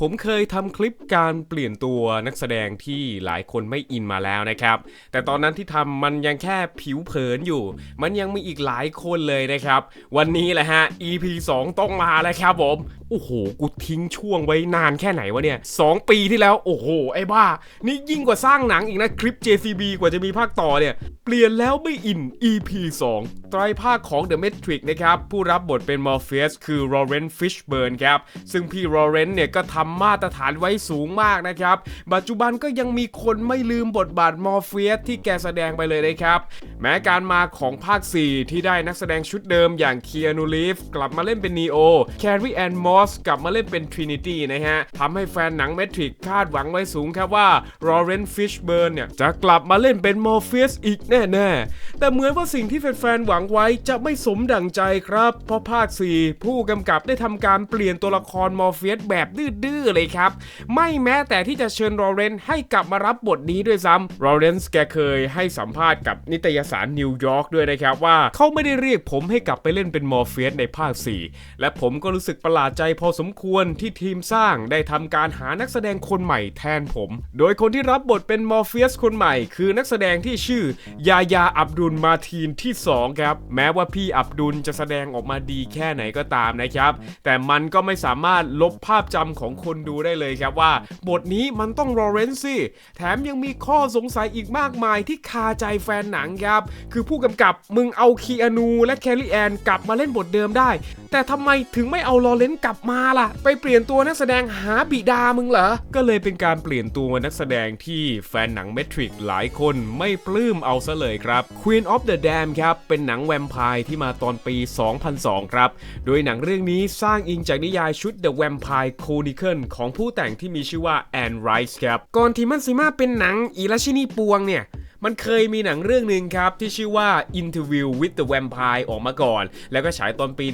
ผมเคยทำคลิปการเปลี่ยนตัวนักแสดงที่หลายคนไม่อินมาแล้วนะครับ แต่ตอนนั้นที่ทำมันยังแค่ผิวเผินอยู่ มันยังมีอีกหลายคนเลยนะครับ วันนี้แหละฮะ EP 2 ต้องมาแล้วครับผมโอ้โห กูทิ้งช่วงไว้นานแค่ไหนวะเนี่ย2ปีที่แล้ว โอ้โห ไอ้บ้า นี่ยิ่งกว่าสร้างหนังอีกนะ คลิป JCB กว่าจะมีภาคต่อเนี่ย เปลี่ยนแล้วไม่อิน EP 2 ไตรภาคของ The Matrix นะครับ ผู้รับบทเป็น Morpheus คือ Lawrence Fishburne ครับ ซึ่งพี่ Lawrence เนี่ยก็ทำมาตรฐานไว้สูงมากนะครับ ปัจจุบันก็ยังมีคนไม่ลืมบทบาท Morpheus ที่แกแสดงไปเลยนะครับ แม้การมาของภาค 4 ที่ได้นักแสดงชุดเดิมอย่าง Keanu Reeves กลับมาเล่นเป็น Neo Carrie Ann Moss กลับมาเล่นเป็น Trinity นะฮะทำให้แฟนหนัง Matrix คาดหวังไว้สูงครับว่า Lawrence Fishburne เนี่ยจะกลับมาเล่นเป็น Morpheus อีกแน่ๆ แต่เหมือนว่าสิ่งที่แฟนๆหวังไว้จะไม่สมดังใจครับ เพราะภาค 4 ผู้กำกับได้ทำการเปลี่ยนตัวละคร Morpheus แบบดื้อๆเลยครับ ไม่แม้แต่ที่จะเชิญ Lawrence ให้กลับมารับบทนี้ด้วยซ้ำ Lawrence แกเคยให้สัมภาษณ์กับนิตยสารนิวยอร์กด้วยนะครับว่าเขาไม่ได้เรียกผมให้กลับไปเล่นเป็น Morpheus ในภาค 4 และผมก็รู้สึกประหลาดใจพอสมควรที่ทีมสร้างได้ทำการหานักแสดงคนใหม่แทนผม โดยคนที่รับบทเป็น Morpheus คนใหม่ คือนักแสดงที่ชื่อยายาอับดุลมาทีนที่ 2 ครับ แม้ว่าพี่อับดุลจะแสดงออกมาดีแค่ไหนก็ตามนะครับ แต่มันก็ไม่สามารถลบภาพจำของคนดูได้เลยครับว่า บทนี้มันต้องลอเรนซ์สิแถมยังมีข้อสงสัยอีกมากมายที่คาใจแฟนหนังครับ คือผู้กำกับมึงเอาคีอานูและแคลรี่แอนกลับมาเล่นบทเดิมได้ แต่ทำไมถึงไม่เอาลอเรนซ์กลับมาล่ะ ไปเปลี่ยนตัวนักแสดงหาบิดามึงเหรอ ก็เลยเป็นการเปลี่ยนตัวนักแสดงที่แฟนหนังเมทริกหลายคนไม่ปลื้มเอาซะเลยครับ Queen of the Dam ครับเป็นหนังแวมไพร์ที่มาตอนปี 2002 ครับ โดยหนังเรื่องนี้สร้างอิงจากนิยายชุด The Vampire Chronicle ของผู้แต่งที่มีชื่อว่าแอนไรส์ครับ ก่อนที่มันสิมาเป็นหนังอีราชินีปวงเนี่ย มันเคยมีหนังเรื่องหนึ่งครับ ที่ชื่อว่า Interview with the Vampire ออกมาก่อน แล้วก็ฉายตอนปี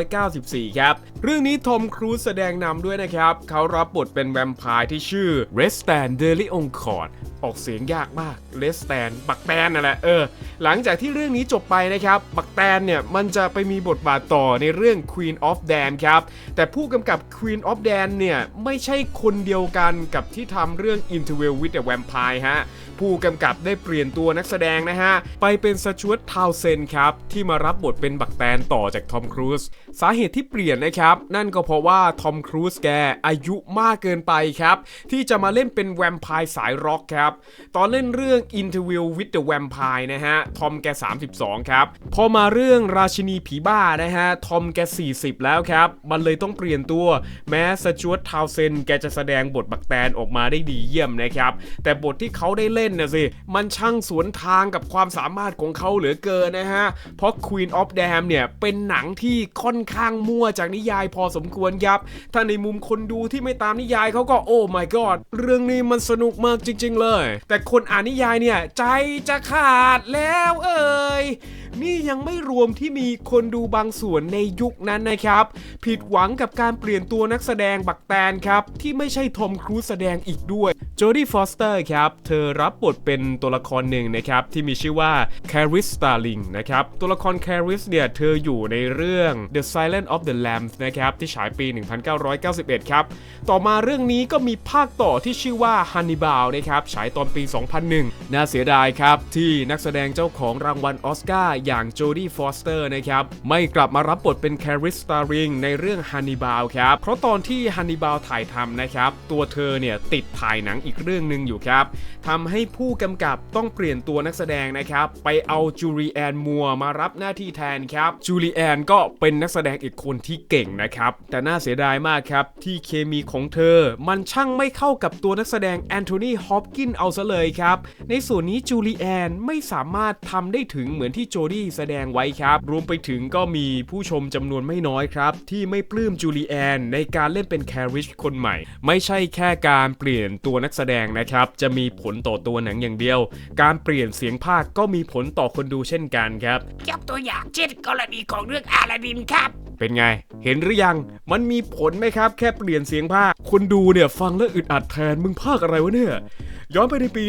1994 ครับ เรื่องนี้ทอมครูซแสดงนำด้วยนะครับ เขารับบทเป็นแวมไพร์ที่ชื่อ r e s t a n d e l i o n c o r d ออกเสียงยากมาก r e s t a n บักแตนนั่นแหละเออ หลังจากที่เรื่องนี้จบไปนะครับ บักแตนเนี่ย มันจะไปมีบทบาทต่อในเรื่อง Queen of Dan ครับ แต่ผู้กำกับ Queen of Dan เนี่ย ไม่ใช่คนเดียวกันกับที่ทำเรื่อง Interview with the Vampire ฮะ ผู้กำกับได้เปลี่ยนตัวนักแสดงนะฮะ ไปเป็นสจวตทาวเซนครับ ที่มารับบทเป็นบักแตนต่อจากทอมครูซสาเหตุที่เปลี่ยนนะครับ นั่นก็เพราะว่าทอมครูซแกอายุมากเกินไปครับ ที่จะมาเล่นเป็นแวมไพร์สายร็อกครับ ตอนเล่นเรื่อง Interview with the Vampire นะฮะทอมแก 32 ครับ พอมาเรื่องราชินีผีบ้านะฮะทอมแก 40 แล้วครับ มันเลยต้องเปลี่ยนตัว แม้สจวตทาวเซนแกจะแสดงบทบักแตนออกมาได้ดีเยี่ยมนะครับ แต่บทที่เขาได้เล่นนะสิ มันช่างสวนทางกับความสามารถของเขาเหลือเกินนะฮะ เพราะ Queen of Dam เนี่ย เป็นหนังที่ค่อนข้างมั่วจากนิยายพอสมควรครับ ถ้าในมุมคนดูที่ไม่ตามนิยายเขาก็โอ้ my god เรื่องนี้มันสนุกมากจริง ๆ เลย แต่คนอ่านนิยายเนี่ย ใจจะขาดแล้วเอ่ย นี่ยังไม่รวมที่มีคนดูบางส่วนในยุคนั้นนะครับ ผิดหวังกับการเปลี่ยนตัวนักแสดงบักแตนครับ ที่ไม่ใช่ทอมครูซแสดงอีกด้วยโจดี้ฟอสเตอร์ครับเธอรับบทเป็นตัวละครหนึ่งนะครับที่มีชื่อว่าแคริสสตาร์ลิงนะครับตัวละครแคริสเนี่ยเธออยู่ในเรื่อง The Silence of the Lambs นะครับที่ฉายปี 1991 ครับ ต่อมาเรื่องนี้ก็มีภาคต่อที่ชื่อว่า Hannibal นะครับฉายตอนปี 2001 น่าเสียดายครับที่นักแสดงเจ้าของรางวัลออสการ์อย่างโจดี้ฟอสเตอร์นะครับไม่กลับมารับบทเป็นแคริสตาริงในเรื่อง Hannibal ครับเพราะตอนที่ Hannibal ถ่ายทำนะครับตัวเธอเนี่ยติดถ่ายหนังอีกเรื่องหนึ่งอยู่ครับทำให้ผู้กำกับต้องเปลี่ยนตัวนักแสดงนะครับไปเอาจูเลียนมัวมารับหน้าที่แทนครับจูเลียนก็เป็นนักแสดงอีกคนที่เก่งนะครับแต่น่าเสียดายมากครับที่เคมีของเธอ มันช่างไม่เข้ากับตัวนักแสดงแอนโทนีฮอปกินเอาซะเลยครับในส่วนนี้จูเลียนไม่สามารถทำได้ถึงเหมือนที่โจดี้แสดงไว้ครับ รวมไปถึงก็มีผู้ชมจำนวนไม่น้อยครับ ที่ไม่ปลื้มจูเลียนในการเล่นเป็นแคริชคนใหม่ ไม่ใช่แค่การเปลี่ยนตัวนักแสดงนะครับ จะมีผลต่อตัวหนังอย่างเดียว การเปลี่ยนเสียงภาคก็มีผลต่อคนดูเช่นกันครับยกตัวอย่างเช่นกรณีของเรื่องอาลาดินครับเป็นไง เห็นหรือยัง มันมีผลไหมครับ แค่เปลี่ยนเสียงภาค คนดูเนี่ยฟังแล้วอึดอัดแทน มึงภาคอะไรวะเนี่ย ย้อนไปในปี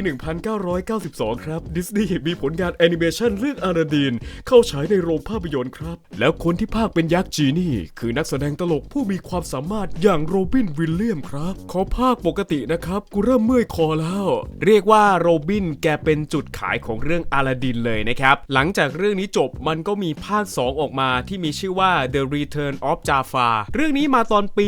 1992 ครับ ดิสนีย์มีผลงานแอนิเมชันเรื่องอาราดินน เข้าฉายในโรงภาพยนตร์ครับ แล้วคนที่ภาคเป็นยักษ์จีนี่ คือนักแสดงตลกผู้มีความสามารถอย่างโรบินวิลเลียมครับ ขอภาคปกตินะครับ กูเริ่มเมื่อยคอแล้ว เรียกว่าโรบินแกเป็นจุดขายของเรื่องอลาดินเลยนะครับ หลังจากเรื่องนี้จบมันก็มีภาค 2 ออกมาที่มีชื่อว่า The Return of Jafar เรื่องนี้มาตอนปี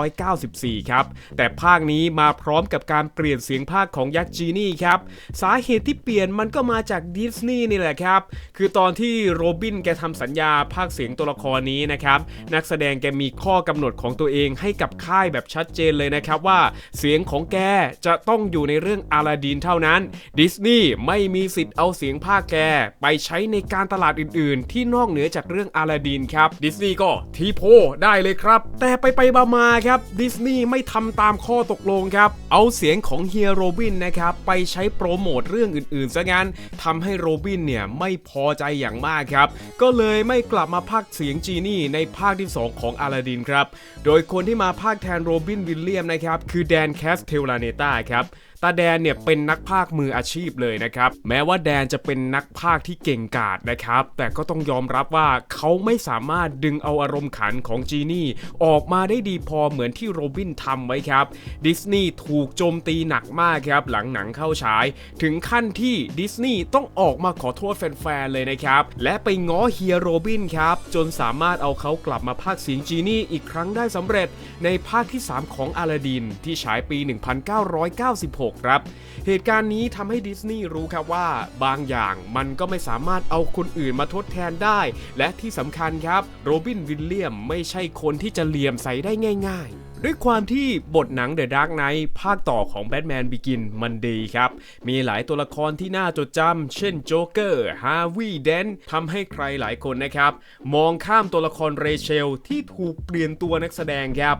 1994 ครับ แต่ภาคนี้มาพร้อมกับการเปลี่ยนเสียงภาคของยักษ์จีนี่ครับ สาเหตุที่เปลี่ยนมันก็มาจากดิสนีย์นี่แหละครับคือตอนที่โรบินแกทำสัญญาภาคเสียงตัวละครนี้นะครับ นักแสดงแกมีข้อกำหนดของตัวเองให้กับค่ายแบบชัดเจนเลยนะครับว่าเสียงของแกจะต้องอยู่ในเรื่องอลาดินเท่านั้น ดิสนีย์ไม่มีสิทธิ์เอาเสียงภาคแก ไปใช้ในการตลาดอื่น ๆ ที่นอกเหนือจากเรื่องอลาดินครับ ดิสนีย์ก็ทีโพได้เลยครับ แต่ไปไปมามาครับ ดิสนีย์ไม่ทำตามข้อตกลงครับ เอาเสียงของเฮียโรบินนะครับไปใช้โปรโมทเรื่องอื่น ๆ ซะงั้นทำให้โรบินเนี่ยไม่พพอใจอย่างมากครับ ก็เลยไม่กลับมาพากเสียงจีนี่ในภาคที่ 2 ของอาลาดินครับ โดยคนที่มาพากแทนโรบินวิลเลียมนะครับ คือแดนแคสเทลลาเนตาครับ ตาแดนเนี่ยเป็นนักพากมืออาชีพเลยนะครับ แม้ว่าแดนจะเป็นนักพากที่เก่งกาจนะครับ แต่ก็ต้องยอมรับว่าเขาไม่สามารถดึงเอาอารมณ์ขันของจีนี่ออกมาได้ดีพอเหมือนที่โรบินทำไว้ครับดิสนีย์ถูกโจมตีหนักมากครับหลังหนังเข้าฉาย ถึงขั้นที่ดิสนีย์ต้องออกมาขอโทษแฟนๆเลยนะครับ และไปง้อเฮียโรบินครับ จนสามารถเอาเขากลับมาพากเสียงจีนี่อีกครั้งได้สำเร็จในภาคที่ 3 ของอลาดินที่ฉายปี 1996ครับ เหตุการณ์นี้ทำให้ดิสนีย์รู้ครับว่าบางอย่างมันก็ไม่สามารถเอาคนอื่นมาทดแทนได้ และที่สำคัญครับโรบินวิลเลียมไม่ใช่คนที่จะเหลี่ยมใส่ได้ง่ายๆด้วยความที่บทหนัง The Dark Knight ภาคต่อของ Batman Begin มันดีครับ มีหลายตัวละครที่น่าจดจำ เช่นโจ๊กเกอร์ฮาวีเดนทำให้ใครหลายคนนะครับ มองข้ามตัวละครเรเชลที่ถูกเปลี่ยนตัวนักแสดงครับ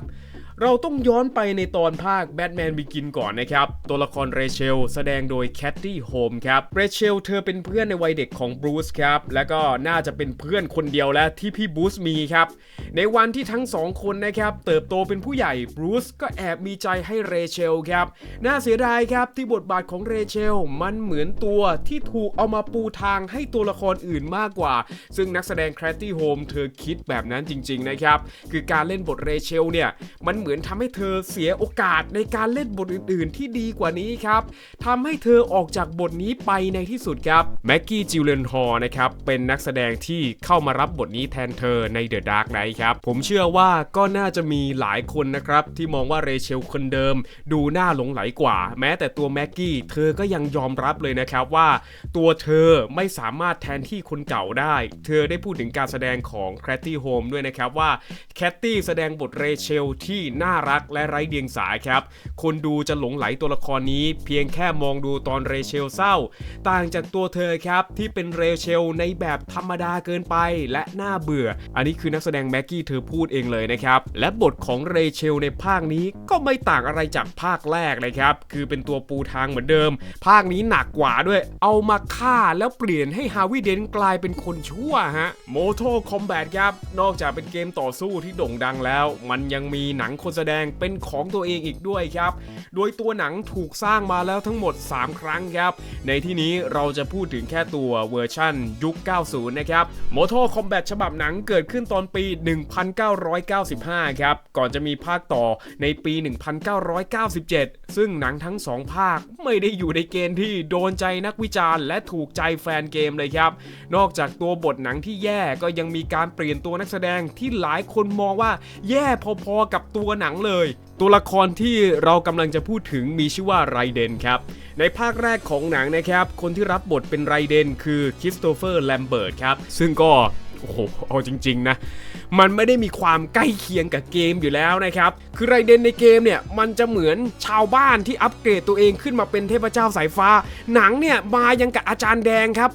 เราต้องย้อนไปในตอนภาค Batman Begin ก่อนนะครับ ตัวละครเรเชลแสดงโดยแคทตี้โฮมครับ เรเชลเธอเป็นเพื่อนในวัยเด็กของบรูซครับ และก็น่าจะเป็นเพื่อนคนเดียวแล้วที่พี่บรูซมีครับ ในวันที่ทั้งสองคนนะครับ เติบโตเป็นผู้ใหญ่บรูซก็แอบมีใจให้เรเชลครับ น่าเสียดายครับที่บทบาทของเรเชลมันเหมือนตัวที่ถูกเอามาปูทางให้ตัวละครอื่นมากกว่า ซึ่งนักแสดงแคทตี้โฮมเธอคิดแบบนั้นจริง ๆนะครับ คือการเล่นบทเรเชลเนี่ยมันเหมือนทำให้เธอเสียโอกาสในการเล่นบทอื่น ๆ ที่ดีกว่านี้ครับทำให้เธอออกจากบทนี้ไปในที่สุดครับแม็กกี้จิลเลนฮอร์นะครับเป็นนักแสดงที่เข้ามารับบทนี้แทนเธอใน The Dark Knight ครับ ผมเชื่อว่าก็น่าจะมีหลายคนนะครับ ที่มองว่าเรเชลคนเดิม ดูน่าหลงไหลกว่า แม้แต่ตัวแม็กกี้เธอก็ยังยอมรับเลยนะครับว่า ตัวเธอไม่สามารถแทนที่คนเก่าได้ เธอได้พูดถึงการแสดงของแคทตี้โฮมด้วยนะครับว่าแคทตี้แสดงบทเรเชลที่น่ารักและไร้เดียงสาครับ คนดูจะหลงไหลตัวละครนี้เพียงแค่มองดูตอนเรเชลเศร้า ต่างจากตัวเธอครับที่เป็นเรเชลในแบบธรรมดาเกินไปและน่าเบื่อ อันนี้คือนักแสดงแม็กกี้เธอพูดเองเลยนะครับ และบทของเรเชลในภาคนี้ก็ไม่ต่างอะไรจากภาคแรกเลยครับ คือเป็นตัวปูทางเหมือนเดิม ภาคนี้หนักกว่าด้วย เอามาฆ่าแล้วเปลี่ยนให้ฮาวิเดนกลายเป็นคนชั่วฮะโมโตคอมแบทครับ นอกจากเป็นเกมต่อสู้ที่โด่งดังแล้ว มันยังมีหนังคนแสดงเป็นของตัวเองอีกด้วยครับ โดยตัวหนังถูกสร้างมาแล้วทั้งหมด 3 ครั้งครับ ในที่นี้เราจะพูดถึงแค่ตัวเวอร์ชั่นยุค 90 นะครับ Mortal Kombat ฉบับหนังเกิดขึ้นตอนปี 1995 ครับ ก่อนจะมีภาคต่อในปี 1997 ซึ่งหนังทั้ง 2 ภาคไม่ได้อยู่ในเกณฑ์ที่โดนใจนักวิจารณ์และถูกใจแฟนเกมเลยครับ นอกจากตัวบทหนังที่แย่ก็ยังมีการเปลี่ยนตัวนักแสดงที่หลายคนมองว่าแย่พอๆกับตัวหนังเลย ตัวละครที่เรากำลังจะพูดถึงมีชื่อว่าไรเดนครับ ในภาคแรกของหนังนะครับ คนที่รับบทเป็นไรเดนคือคริสโตเฟอร์แลมเบิร์ตครับ ซึ่งก็โอ้โห เอาจริงๆนะ มันไม่ได้มีความใกล้เคียงกับเกมอยู่แล้วนะครับ คือไรเดนในเกมเนี่ย มันจะเหมือนชาวบ้านที่อัปเกรดตัวเองขึ้นมาเป็นเทพเจ้าสายฟ้า หนังเนี่ย มายังกับอาจารย์แดงครับ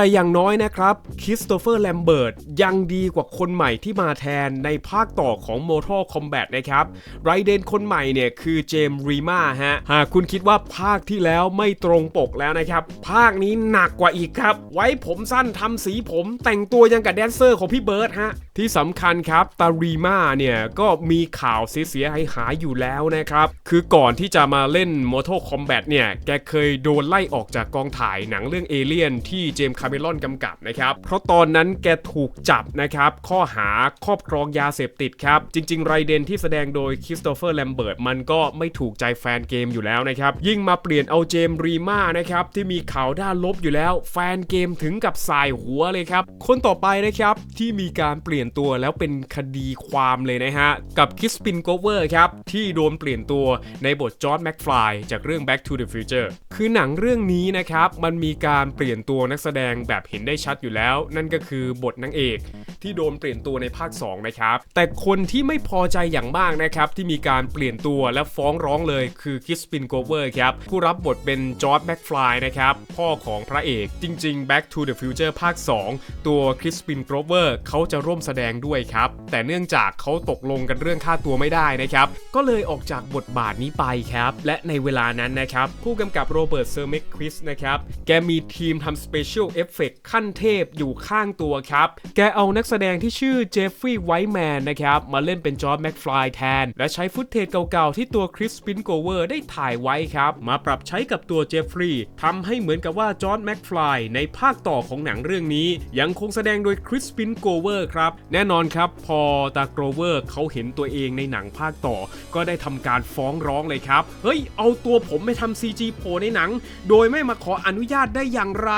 แต่อย่างน้อยนะครับคริสโตเฟอร์แลมเบิร์ตยังดีกว่าคนใหม่ที่มาแทนในภาคต่อของ Mortal Kombat นะครับไรเดนคนใหม่เนี่ยคือเจมส์รีมาฮะหากคุณคิดว่าภาคที่แล้วไม่ตรงปกแล้วนะครับ ภาคนี้หนักกว่าอีกครับ ไว้ผมสั้นทำสีผม แต่งตัวยังกับแดนเซอร์ของพี่เบิร์ดฮะที่สำคัญครับตารีมาเนี่ยก็มีข่าวเสียหายหายอยู่แล้วนะครับ คือก่อนที่จะมาเล่น Mortal Kombat เนี่ยแกเคยโดนไล่ออกจากกองถ่ายหนังเรื่องเอเลียนที่เจมส์คาเมลอนกำกับนะครับ เพราะตอนนั้นแกถูกจับนะครับข้อหาครอบครองยาเสพติดครับ จริง ๆ ไรเดนที่แสดงโดยคริสโตเฟอร์แลมเบิร์ตมันก็ไม่ถูกใจแฟนเกมอยู่แล้วนะครับ ยิ่งมาเปลี่ยนเอาเจมส์รีมานะครับที่มีข่าวด้านลบอยู่แล้ว แฟนเกมถึงกับสายหัวเลยครับ คนต่อไปนะครับที่มีการเปลี่ยนตัวแล้วเป็นคดีความเลยนะฮะ กับคิสปินโกเวอร์ครับ ที่โดนเปลี่ยนตัวในบทจอร์ดแม็กฟลายจากเรื่อง Back to the Future คือหนังเรื่องนี้นะครับมันมีการเปลี่ยนตัวนักแสดงแบบเห็นได้ชัดอยู่แล้ว นั่นก็คือบทนางเอกที่โดนเปลี่ยนตัวในภาค 2 นะครับ แต่คนที่ไม่พอใจอย่างมากนะครับ ที่มีการเปลี่ยนตัวและฟ้องร้องเลยคือคิสปินโกเวอร์ครับ ผู้รับบทเป็นจอร์ดแม็กฟลายนะครับ พ่อของพระเอกจริง ๆ Back to the Future ภาค 2 ตัวคริสปินโกเวอร์เขาจะร่วมแสดงด้วยครับ แต่เนื่องจากเขาตกลงกันเรื่องค่าตัวไม่ได้นะครับ ก็เลยออกจากบทบาทนี้ไปครับ และในเวลานั้นนะครับ ผู้กำกับโรเบิร์ตเซอร์เมกคริสนะครับแกมีทีมทำสเปเชียลเเอฟเฟกขั้นเทพอยู่ข้างตัวครับ แกเอานักแสดงที่ชื่อเจฟฟรีย์ไวท์แมนนะครับมาเล่นเป็นจอร์ดแม็กฟลายแทน และใช้ฟุตเทจเก่าๆ ที่ตัวคริสปินโกเวอร์ได้ถ่ายไว้ครับ มาปรับใช้กับตัวเจฟฟรีย์ทำให้เหมือนกับว่าจอร์ดแม็กฟลายในภาคต่อของหนังเรื่องนี้ ยังคงแสดงโดยคริสปินโกเวอร์ครับ แน่นอนครับ พอตาโกเวอร์เขาเห็นตัวเองในหนังภาคต่อ ก็ได้ทำการฟ้องร้องเลยครับ เฮ้ย เอาตัวผมไปทำ CG โผล่ในหนัง โดยไม่มาขออนุญาตได้อย่างไร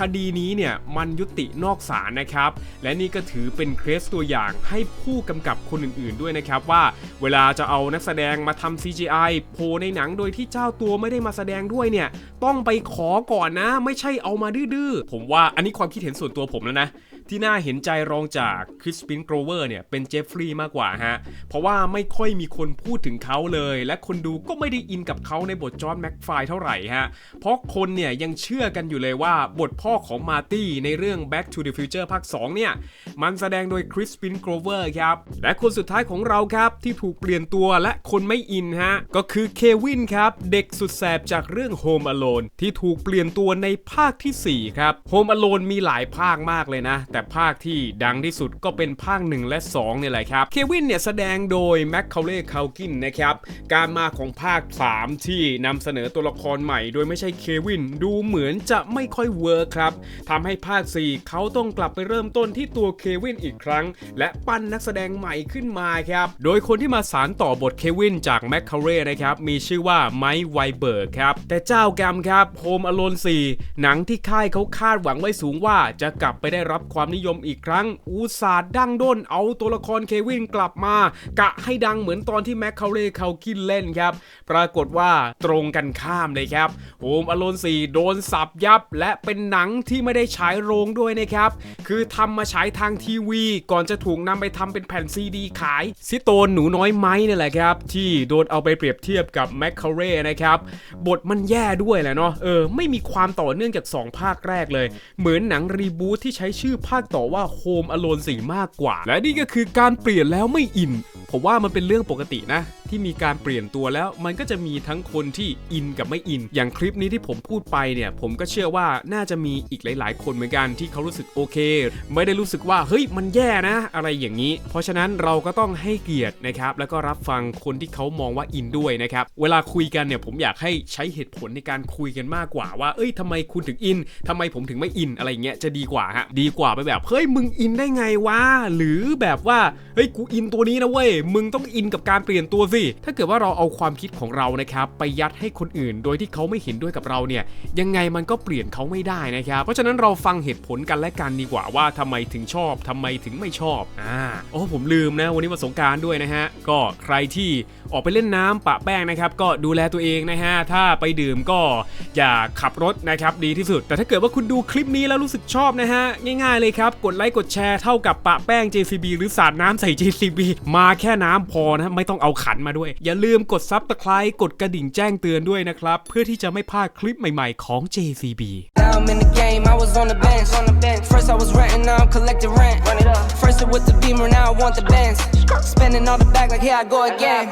คดีนี้เนี่ยมันยุตินอกศาลนะครับ และนี่ก็ถือเป็นเคสตัวอย่างให้ผู้กำกับคนอื่นๆด้วยนะครับว่าเวลาจะเอานักแสดงมาทำ CGI โผล่ในหนังโดยที่เจ้าตัวไม่ได้มาแสดงด้วยเนี่ยต้องไปขอก่อนนะ ไม่ใช่เอามาดื้อๆผมว่าอันนี้ความคิดเห็นส่วนตัวผมแล้วนะ ที่น่าเห็นใจรองจากคริสปินโกรเวอร์เนี่ยเป็นเจฟฟรีย์มากกว่าฮะ เพราะว่าไม่ค่อยมีคนพูดถึงเขาเลย และคนดูก็ไม่ได้อินกับเขาในบทจอห์นแม็กฟร์เท่าไหร่ฮะ เพราะคนเนี่ยยังเชื่อกันอยู่เลยว่าบทพ่อของมาร์ตี้ในเรื่อง Back to the Future ภาค 2 เนี่ย มันแสดงโดยคริสปินโกรเวอร์ครับ และคนสุดท้ายของเราครับที่ถูกเปลี่ยนตัวและคนไม่อินฮะ ก็คือเควินครับ เด็กสุดแสบจากเรื่อง Home Alone ที่ถูกเปลี่ยนตัวในภาคทีสี่4 ครับ Home Alone มีหลายภาคมากเลยนะ แต่ภาคที่ดังที่สุดก็เป็นภาค 1 และ2เนี่ยแหละครับ เควินเนี่ยแสดงโดยแม็กคาเล่คากินนะครับ การมาของภาค 3 ที่นำเสนอตัวละครใหม่ โดยไม่ใช่เควินดูเหมือนจะไม่ค่อยเวิร์คครับทำให้ภาค 4 เขาต้องกลับไปเริ่มต้นที่ตัวเควินอีกครั้ง และปั้นนักแสดงใหม่ขึ้นมาครับ โดยคนที่มาสารต่อบทเควินจากแม็กคาเร่นะครับ มีชื่อว่าไมค์ไวเบิร์กครับ แต่เจ้ากรรมครับโฮมอโลน4หนังที่ค่ายเขาคาดหวังไว้สูงว่าจะกลับไปได้รับความความนิยมอีกครั้ง อุตสาห์ดั้งด้นเอาตัวละครเควินกลับมา กะให้ดังเหมือนตอนที่แม็กคาเร่เขากินเล่นครับ ปรากฏว่าตรงกันข้ามเลยครับโฮมอโลน4โดนสับยับ และเป็นหนังที่ไม่ได้ฉายโรงด้วยนะครับ คือทำมาฉายทางทีวี ก่อนจะถูกนำไปทำเป็นแผ่นซีดีขาย ซิโตนหนูน้อยไม้นี่แหละครับ ที่โดนเอาไปเปรียบเทียบกับแมคคาเร่นะครับ บทมันแย่ด้วยแหละเนาะเออไม่มีความต่อเนื่องจาก 2 ภาคแรกเลย เหมือนหนังรีบูทที่ใช้ชื่อภภาคต่อว่าโฮมอโลนสีมากกว่า และนี่ก็คือการเปลี่ยนแล้วไม่อิน ผมว่ามันเป็นเรื่องปกตินะ ที่มีการเปลี่ยนตัวแล้ว มันก็จะมีทั้งคนที่อินกับไม่อิน อย่างคลิปนี้ที่ผมพูดไปเนี่ยผมก็เชื่อว่าน่าจะมีอีกหลาย ๆ คนเหมือนกันที่เขารู้สึกโอเค ไม่ได้รู้สึกว่าเฮ้ยมันแย่นะ อะไรอย่างนี้ เพราะฉะนั้นเราก็ต้องให้เกียรตินะครับแล้วก็รับฟังคนที่เขามองว่าอินด้วยนะครับเวลาคุยกันเนี่ยผมอยากให้ใช้เหตุผลในการคุยกันมากกว่าว่า เอ้ยทำไมคุณถึงอินทำไมผมถึงไม่อินอะไรเงี้ยจะดีกว่าฮะดีกว่าไปแบบเฮ้ยมึงอินได้ไงวะหรือแบบว่าเฮ้ยกูอินตัวนี้นะเว้ยมึงต้องอินกับการเปลี่ยนตัวสิถ้าเกิดว่าเราเอาความคิดของเรานะครับไปยัดให้คนอื่น โดยที่เขาไม่เห็นด้วยกับเราเนี่ยยังไงมันก็เปลี่ยนเขาไม่ได้นะครับเพราะฉะนั้นเราฟังเหตุผลกันและกันดีกว่าว่าทำไมถึงชอบทำไมถึงไม่ชอบอ่าโอ้ผมลืมนะวันนี้วันสงการด้วยนะฮะก็ใครที่ ออกไปเล่นน้ำปะแป้งนะครับ ก็ดูแลตัวเองนะฮะ ถ้าไปดื่มก็อย่าขับรถนะครับดีที่สุด แต่ถ้าเกิดว่าคุณดูคลิปนี้แล้วรู้สึกชอบนะฮะ ง่ายๆเลยครับ กดไลค์กดแชร์เท่ากับปะแป้ง JCB หรือสาดน้ำใส่ JCB มาแค่น้ำพอนะไม่ต้องเอาขันมาด้วย อย่าลืมกดซับสไคร b e กดกระดิ่งแจ้งเตือนด้วยนะครับ เพื่อที่จะไม่พลาดคลิปใหม่ๆของ JCB I'm in the game, I was on the bench. On the bench. First I was renting, now I'm collecting rent. Run it up. First it with the beamer, now I want the bands. Spending all the back like here I go again.